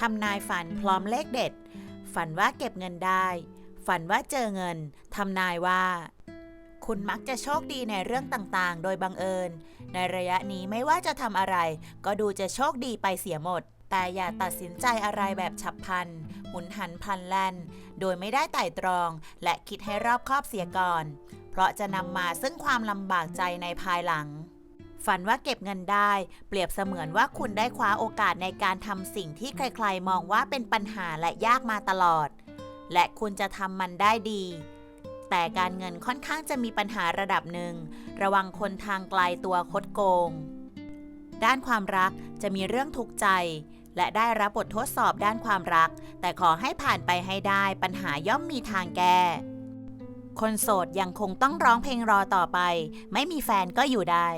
ทำนายฝันพร้อมเลขเด็ด ฝันว่าเก็บเงินได้ ฝันว่าเจอเงินทำนายว่า คุณมักจะโชคดีในเรื่องต่างๆ โดยบังเอิญ ในระยะนี้ไม่ว่าจะทำอะไร ก็ดูจะโชคดีไปเสียหมด แต่อย่าตัดสินใจอะไรแบบฉับพลันหุนหันพลันแล่น โดยไม่ได้ไต่ตรอง และคิดให้รอบคอบเสียก่อน เพราะจะนำมาซึ่งความลำบากใจในภายหลัง ฝันว่าเก็บเงินได้ เปรียบเสมือนว่าคุณได้คว้าโอกาสในการทำสิ่งที่ใครๆ มองว่าเป็นปัญหาและยากมาตลอด และคุณจะทำมันได้ดี แต่การเงินค่อนข้างจะมีปัญหาระดับหนึ่ง ระวังคนทางไกลตัวคดโกง ด้านความรักจะมีเรื่องทุกข์ใจ และได้รับบททดสอบด้านความรัก แต่ขอให้ผ่านไปให้ได้ปัญหาย่อมมีทางแก้คนโสดยังคงต้องร้องเพลงรอต่อไป ไม่มีแฟนก็อยู่ได้